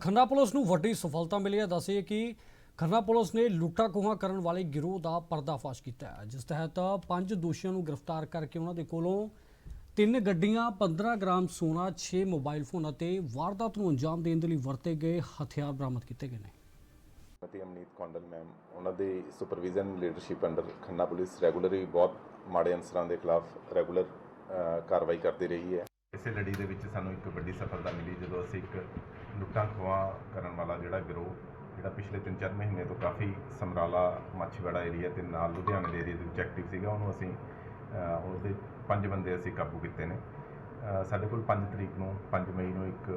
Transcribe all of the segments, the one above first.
Khanna police ਨੂੰ ਵੱਡੀ ਸਫਲਤਾ ਮਿਲੀ ਹੈ। ਦੱਸਿਏ ਕਿ ਖੰਨਾ ਪੁਲਿਸ ਨੇ ਲੁੱਟਾਂ ਖੋਹਾਂ ਕਰਨ ਵਾਲੇ ਗਿਰੋਹ ਦਾ ਪਰਦਾਫਾਸ਼ ਕੀਤਾ ਹੈ। ਜਿਸ ਤਹਿਤ ਪੰਜ ਦੋਸ਼ੀਆਂ ਨੂੰ ਗ੍ਰਿਫਤਾਰ ਕਰਕੇ ਉਹਨਾਂ ਦੇ ਕੋਲੋਂ ਤਿੰਨ ਗੱਡੀਆਂ 15 ਗ੍ਰਾਮ ਸੋਨਾ 6 ਮੋਬਾਈਲ ਫੋਨ ਅਤੇ ਵਾਰਦਾਤ ਨੂੰ ਅੰਜਾਮ ਦੇਣ ਦੇ ਲਈ ਵਰਤੇ ਗਏ ਹਥਿਆਰ ਬਰਾਮਦ ਕੀਤੇ ਗਏ ਨੇ। ਅਤੇ ਅਮਨੀਤ ਕੌਂਡਲ ਮੈਮ ਉਹਨਾਂ ਦੇ supervision leadership under Khanna police regularly ਬਹੁਤ ਮਾੜੇ ਅਨਸਰਾਂ ਦੇ ਖਿਲਾਫ ਰੈਗੂਲਰ ਕਾਰਵਾਈ ਕਰਦੀ ਰਹੀ ਹੈ। ਇਸੇ ਲੜੀ ਦੇ ਵਿੱਚ ਸਾਨੂੰ ਇੱਕ ਵੱਡੀ ਸਫਲਤਾ ਮਿਲੀ ਜਦੋਂ ਅਸੀਂ ਇੱਕ ਲੁੱਟਾਂ ਖੋਹਾਂ ਕਰਨ ਵਾਲਾ ਜਿਹੜਾ ਗਿਰੋਹ ਜਿਹੜਾ ਪਿਛਲੇ 3-4 ਮਹੀਨੇ ਤੋਂ ਕਾਫੀ ਸਮਰਾਲਾ ਮਾਛੀਵਾੜਾ ਏਰੀਆ ਤੇ ਨਾਲ ਲੁਧਿਆਣੇ ਦੇ ਏਰੀਆ ਦੇ ਵਿੱਚ ਐਕਟਿਵ ਸੀਗਾ ਉਹਨੂੰ ਅਸੀਂ ਅ, ਉਹਦੇ ਪੰਜ ਬੰਦੇ ਅਸੀਂ ਕਾਬੂ ਕੀਤੇ ਨੇ। ਸਾਡੇ ਕੋਲ 5 ਤਰੀਕ ਨੂੰ 5 ਮਈ ਨੂੰ ਇੱਕ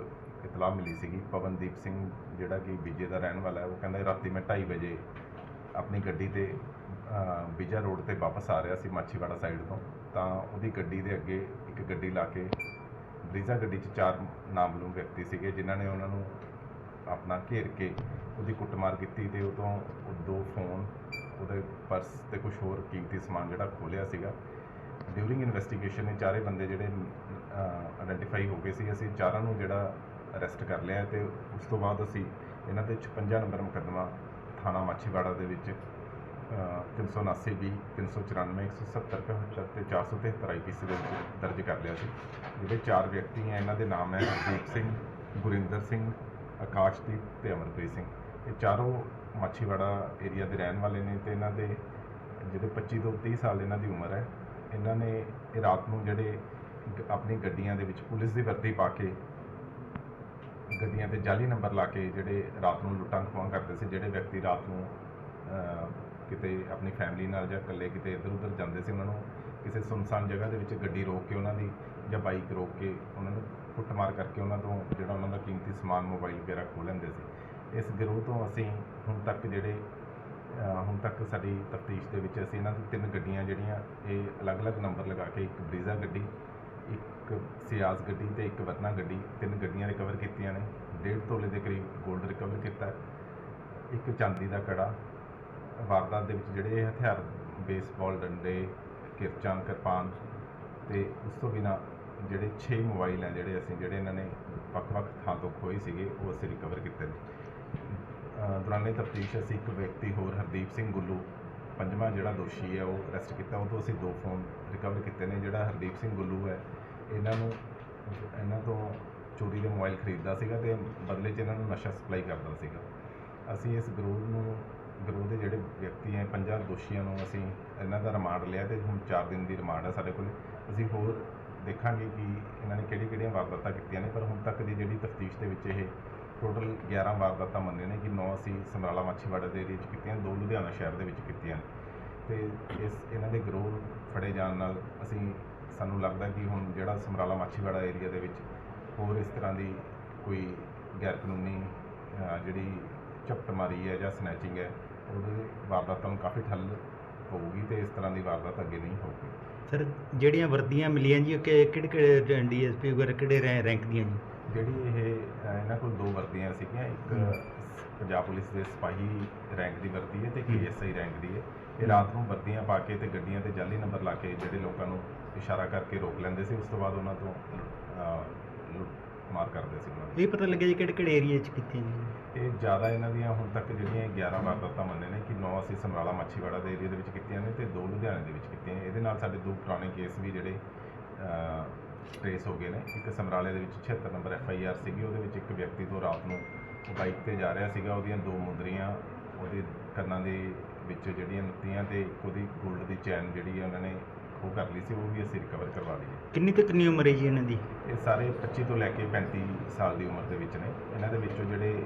ਇਤਲਾਹ ਮਿਲੀ ਸੀਗੀ ਪਵਨਦੀਪ ਸਿੰਘ ਜਿਹੜਾ ਕਿ ਬੀਜੇ ਦਾ ਰਹਿਣ ਵਾਲਾ ਹੈ ਉਹ ਕਹਿੰਦਾ ਰਾਤੀ ਮੈਂ 2:30 ਵਜੇ ਆਪਣੀ ਗੱਡੀ ਤੇ ਅ, ਬੀਜਾ ਰੋਡ ਤੇ ਵਾਪਸ ਆ ਰਿਹਾ ਸੀ ਮਾਛੀਵਾੜਾ ਸਾਈਡ ਤੋਂ। ਤਾਂ ਉਹਦੀ ਗੱਡੀ ਦੇ ਅੱਗੇ ਇੱਕ ਗੱਡੀ ਲਾ ਕੇ ਬਰੀਜ਼ਾ ਗੱਡੀ 'ਚ ਚਾਰ ਨਾਮਲੂਮ ਵਿਅਕਤੀ ਸੀਗੇ ਜਿਨ੍ਹਾਂ ਨੇ ਉਹਨਾਂ ਨੂੰ ਆਪਣਾ ਘੇਰ ਕੇ ਉਹਦੀ ਕੁੱਟਮਾਰ ਕੀਤੀ ਤੇ ਉਹ ਤੋਂ ਦੋ ਫੋਨ, ਉਹਦੇ ਪਰਸ ਤੇ ਕੁਝ ਹੋਰ ਕੀਮਤੀ ਸਮਾਨ ਜਿਹੜਾ ਖੋਲਿਆ ਸੀਗਾ। ਡਿਊਰਿੰਗ ਇਨਵੈਸਟੀਗੇਸ਼ਨ ਨੇ ਚਾਰੇ ਬੰਦੇ ਜਿਹੜੇ ਆਇਡੈਂਟੀਫਾਈ ਹੋ ਗਏ ਸੀ। ਅਸੀਂ ਚਾਰਾਂ ਨੂੰ ਜਿਹੜਾ ਅਰੈਸਟ ਕਰ ਲਿਆ ਤੇ ਉਸ ਤੋਂ ਬਾਅਦ ਅਸੀਂ ਇਹਨਾਂ ਤੇ 56 ਨੰਬਰ ਮੁਕੱਦਮਾ ਥਾਣਾ ਮਾਛੀਵਾੜਾ ਦੇ ਵਿੱਚ 379 ਬੀ 394 170 75 ਤੇ 473 ਆਈਪੀਸੀ ਦੇ ਵਿੱਚ ਦਰਜ ਕਰ ਲਿਆ ਸੀ। ਜਿਹੜੇ ਚਾਰ ਵਿਅਕਤੀ ਹੈ ਇਹਨਾਂ ਦੇ ਨਾਮ ਹੈ ਹਰਦੀਪ ਸਿੰਘ, ਗੁਰਿੰਦਰ ਸਿੰਘ, ਆਕਾਸ਼ਦੀਪ ਤੇ ਅਮਰਪ੍ਰੀਤ ਸਿੰਘ। ਇਹ ਚਾਰੋਂ ਮਾਛੀਵਾੜਾ ਏਰੀਆ ਦੇ ਰਹਿਣ ਵਾਲੇ ਨੇ ਤੇ ਇਹਨਾਂ ਦੇ ਜਿਹੜੇ 25 ਤੋਂ 30 ਸਾਲ ਇਹਨਾਂ ਦੀ ਉਮਰ ਹੈ, ਇਹਨਾਂ ਨੇ ਇਹ ਰਾਤ ਨੂੰ ਜਿਹੜੇ ਆਪਣੀ ਗੱਡੀਆਂ ਦੇ ਵਿੱਚ ਪੁਲਿਸ ਦੀ ਵਰਦੀ ਪਾ ਕੇ ਗੱਡੀਆਂ ਤੇ ਜਾਲੀ ਨੰਬਰ ਲਾ ਕੇ ਜਿਹੜੇ ਰਾਤ ਨੂੰ ਲੁੱਟਾਂ ਖੋਹਾਂ ਕਰਦੇ ਸੀ, ਜਿਹੜੇ ਵਿਅਕਤੀ ਰਾਤ ਨੂੰ ਕਿਤੇ ਆਪਣੀ ਫੈਮਿਲੀ ਨਾਲ ਜਾਂ ਇਕੱਲੇ ਕਿਤੇ ਇੱਧਰ ਉੱਧਰ ਜਾਂਦੇ ਸੀ ਉਹਨਾਂ ਨੂੰ, ਕਿਸੇ ਸੁਨਸਾਨ ਜਗ੍ਹਾ ਦੇ ਵਿੱਚ ਗੱਡੀ ਰੋਕ ਕੇ ਉਹਨਾਂ ਦੀ ਜਾਂ ਬਾਈਕ ਰੋਕ ਕੇ ਉਹਨਾਂ ਨੂੰ ਕੁੱਟਮਾਰ ਕਰਕੇ ਉਹਨਾਂ ਤੋਂ ਜਿਹੜਾ ਉਹਨਾਂ ਦਾ ਕੀਮਤੀ ਸਮਾਨ ਮੋਬਾਈਲ ਵਗੈਰਾ ਖੋਹ ਲੈਂਦੇ ਸੀ। ਇਸ ਗਿਰੋਹ ਤੋਂ ਅਸੀਂ ਹੁਣ ਤੱਕ ਜਿਹੜੇ ਹੁਣ ਤੱਕ ਸਾਡੀ ਤਫਤੀਸ਼ ਦੇ ਵਿੱਚ ਅਸੀਂ ਇਹਨਾਂ ਦੀ ਤਿੰਨ ਗੱਡੀਆਂ ਜਿਹੜੀਆਂ, ਇਹ ਅਲੱਗ-ਅਲੱਗ ਨੰਬਰ ਲਗਾ ਕੇ ਇੱਕ ਬਰੀਜ਼ਾ ਗੱਡੀ, ਇੱਕ ਸਿਆਜ਼ ਗੱਡੀ ਤੇ ਇੱਕ ਵਰਨਾ ਗੱਡੀ, ਤਿੰਨ ਗੱਡੀਆਂ ਰਿਕਵਰ ਕੀਤੀਆਂ ਨੇ। ਡੇਢ ਤੋਲੇ ਦੇ ਕਰੀਬ 골ਡ ਰਿਕਵਰ ਕੀਤਾ। ਇੱਕ ਚਾਂਦੀ ਦਾ ਕੜਾ ਵਾਰਦਾਤ ਦੇ ਵਿੱਚ ਜਿਹੜੇ ਇਹ ਹਥਿਆਰ, ਬੇਸਬਾਲ ਡੰਡੇ, ਕਿਰਚਾਂ, ਕਿਰਪਾਨ ਤੇ ਉਸ ਤੋਂ ਬਿਨਾ ਜਿਹੜੇ 6 ਮੋਬਾਈਲ ਹੈ ਜਿਹੜੇ ਅਸੀਂ, ਜਿਹੜੇ ਇਹਨਾਂ ਨੇ ਵੱਖ-ਵੱਖ ਥਾਂ ਤੋਂ ਖੋਏ ਸੀਗੇ, ਉਹ ਅਸੀਂ ਰਿਕਵਰ ਕੀਤੇ ਨੇ। ਦੌਰਾਨੇ ਤਫਤੀਸ਼ ਅਸੀਂ ਇੱਕ ਵਿਅਕਤੀ ਹੋਰ, ਹਰਦੀਪ ਸਿੰਘ ਗੁੱਲੂ, ਪੰਜਵਾਂ ਜਿਹੜਾ ਦੋਸ਼ੀ ਹੈ, ਉਹ ਅਰੈਸਟ ਕੀਤਾ। ਉਹ ਤੋਂ ਅਸੀਂ ਦੋ ਫੋਨ ਰਿਕਵਰ ਕੀਤੇ ਨੇ। ਜਿਹੜਾ ਹਰਦੀਪ ਸਿੰਘ ਗੁੱਲੂ ਹੈ, ਇਹਨਾਂ ਨੂੰ, ਇਹਨਾਂ ਤੋਂ ਚੋਰੀ ਦੇ ਮੋਬਾਈਲ ਖਰੀਦਦਾ ਸੀਗਾ ਤੇ ਬਦਲੇ 'ਚ ਇਹਨਾਂ ਨੂੰ ਨਸ਼ਾ ਸਪਲਾਈ ਕਰਦਾ ਸੀਗਾ। ਅਸੀਂ ਇਸ ਗਰੋਹ ਨੂੰ ਜਿਹੜੇ ਵਿਅਕਤੀ ਹੈ ਪੰਜਾਂ ਦੋਸ਼ੀਆਂ ਨੂੰ ਅਸੀਂ ਇਹਨਾਂ ਦਾ ਰਿਮਾਂਡ ਲਿਆ ਤੇ ਹੁਣ 4 ਦਿਨ ਦੀ ਰਿਮਾਂਡ ਹੈ ਸਾਡੇ ਕੋਲ। ਅਸੀਂ ਹੋਰ ਦੇਖਾਂਗੇ ਕਿ ਇਹਨਾਂ ਨੇ ਕਿਹੜੀ ਕਿਹੜੀਆਂ ਵਾਰਦਾਤਾਂ ਕੀਤੀਆਂ ਨੇ ਪਰ ਹੁਣ ਤੱਕ ਦੀ ਜਿਹੜੀ ਤਫਤੀਸ਼ ਦੇ ਵਿੱਚ ਇਹ ਟੋਟਲ 11 ਵਾਰਦਾਤਾਂ ਮੰਨੇ ਨੇ ਕਿ 9 ਅਸੀਂ ਸਮਰਾਲਾ ਮਾਛੀਵਾੜਾ ਦੇ ਏਰੀਆ 'ਚ ਕੀਤੀਆਂ ਦੋ ਲੁਧਿਆਣਾ ਸ਼ਹਿਰ ਦੇ ਵਿੱਚ ਕੀਤੀਆਂ ਨੇ। ਤੇ ਇਸ ਇਹਨਾਂ ਦੇ ਗਰੋਹ ਫੜੇ ਜਾਣ ਨਾਲ ਅਸੀਂ ਸਾਨੂੰ ਲੱਗਦਾ ਕਿ ਹੁਣ ਜਿਹੜਾ ਸਮਰਾਲਾ ਮਾਛੀਵਾੜਾ ਏਰੀਆ ਦੇ ਵਿੱਚ ਹੋਰ ਇਸ ਤਰ੍ਹਾਂ ਦੀ ਕੋਈ ਗੈਰ ਕਾਨੂੰਨੀ ਅਹ, ਜਿਹੜੀ ਝਪਟਮਾਰੀ ਹੈ ਜਾਂ ਸਨੈਚਿੰਗ ਹੈ ਉਹਦੇ ਵਾਰਦਾਤਾਂ ਨੂੰ ਕਾਫੀ ਠੱਲ ਪਊਗੀ ਤੇ ਇਸ ਤਰ੍ਹਾਂ ਦੀ ਵਾਰਦਾਤ ਅੱਗੇ ਨਹੀਂ ਹੋਊਗੀ। ਸਰ ਜਿਹੜੀਆਂ ਵਰਦੀਆਂ ਮਿਲੀਆਂ ਜੀ ਕਿ- ਕਿਹੜੇ ਕਿਹੜੇ ਡੀਐਸਪੀ ਵਗੈਰਾ ਕਿਹੜੇ ਰੈ- ਰੈਂਕ ਦੀਆਂ ਜੀ? ਜਿਹੜੀ ਇਹ ਇਹਨਾਂ ਕੋਲ ਦੋ ਵਰਦੀਆਂ ਸੀਗੀਆਂ ਇੱਕ ਪੰਜਾਬ ਪੁਲਿਸ ਦੇ ਸਿਪਾਹੀ ਰੈਂਕ ਦੀ ਵਰਦੀ ਹੈ ਤੇ ਹਮ। ਐਸਆਈ ਰੈਂਕ ਦੀ ਹੈ। ਇਹ ਰਾਤ ਨੂੰ ਵਰਦੀਆਂ ਪਾ ਕੇ ਤੇ ਗੱਡੀਆਂ ਤੇ ਜਾਲੀ ਨੰਬਰ ਲਾ ਕੇ ਜਿਹੜੇ ਲੋਕਾਂ ਨੂੰ ਇਸ਼ਾਰਾ ਕਰਕੇ ਰੋਕ ਲੈਂਦੇ ਸੀ ਉਸ ਤੋਂ ਬਾਅਦ ਉਹਨਾਂ ਤੋਂ ਲੁੱਟ ਮਾਰ ਕਰਦੇ ਸੀ ਉਹਨਾਂ ਇਹ ਪਤਾ ਲੱਗਿਆ ਜੀ ਕਿਹੜੇ ਕਿਹੜੇ ਏਰੀਆ 'ਚ ਕੀਤੀਆਂ ਜੀ ਇਹ ਜ਼ਿਆਦਾ ਇਹਨਾਂ ਦੀਆਂ ਹੁਣ ਤੱਕ ਜਿਹੜੀਆਂ 11 ਵਾਰਦਾਤਾਂ ਮੰਨੇ ਨੇ ਕਿ 9 ਅਸੀਂ ਸਮਰਾਲਾ ਮਾਛੀਵਾੜਾ ਦੇ ਏਰੀਆ ਦੇ ਵਿੱਚ ਕੀਤੀਆਂ ਨੇ ਤੇ ਦੋ ਲੁਧਿਆਣੇ ਦੇ ਵਿੱਚ ਕੀਤੀਆਂ ਇਹਦੇ ਨਾਲ ਸਾਡੇ ਦੋ ਪੁਰਾਣੇ ਕੇਸ ਵੀ ਜਿਹੜੇ ਟ੍ਰੇਸ ਹੋ ਗਏ ਨੇ। ਇੱਕ ਸਮਰਾਲੇ ਦੇ ਵਿੱਚ 76 ਨੰਬਰ ਐਫ ਆਈ ਆਰ ਸੀਗੀ ਉਹਦੇ ਵਿੱਚ ਇੱਕ ਵਿਅਕਤੀ ਤੋਂ ਰਾਤ ਨੂੰ ਬਾਈਕ ਤੇ ਜਾ ਰਿਹਾ ਸੀਗਾ। ਉਹਦੀਆਂ ਦੋ ਮੁੰਦਰੀਆਂ ਉਹਦੇ ਕੰਨਾਂ ਦੇ ਵਿੱਚ ਜਿਹੜੀਆਂ ਨੱਤੀਆਂ ਤੇ ਇੱਕ ਉਹਦੀ 골ਡ ਦੀ ਚੈਨ ਜਿਹੜੀ ਹੈ ਉਹਨਾਂ ਨੇ ਖੋਹ ਕਰ ਲਈ ਸੀ ਉਹ ਵੀ ਅਸੀਂ ਰਿਕਵਰ ਕਰਵਾ ਲਈ ਹੈ। ਕਿੰਨੀ ਤੋਂ ਕਿੰਨੀ ਉਮਰ ਹੈ ਜੀ ਇਹਨਾਂ ਦੀ? ਇਹ ਸਾਰੇ 25 ਤੋਂ ਲੈ ਕੇ 35 ਸਾਲ ਦੀ ਉਮਰ ਦੇ ਵਿੱਚ ਨੇ। ਇਹਨਾਂ ਦੇ ਵਿੱਚੋਂ ਜਿਹੜੇ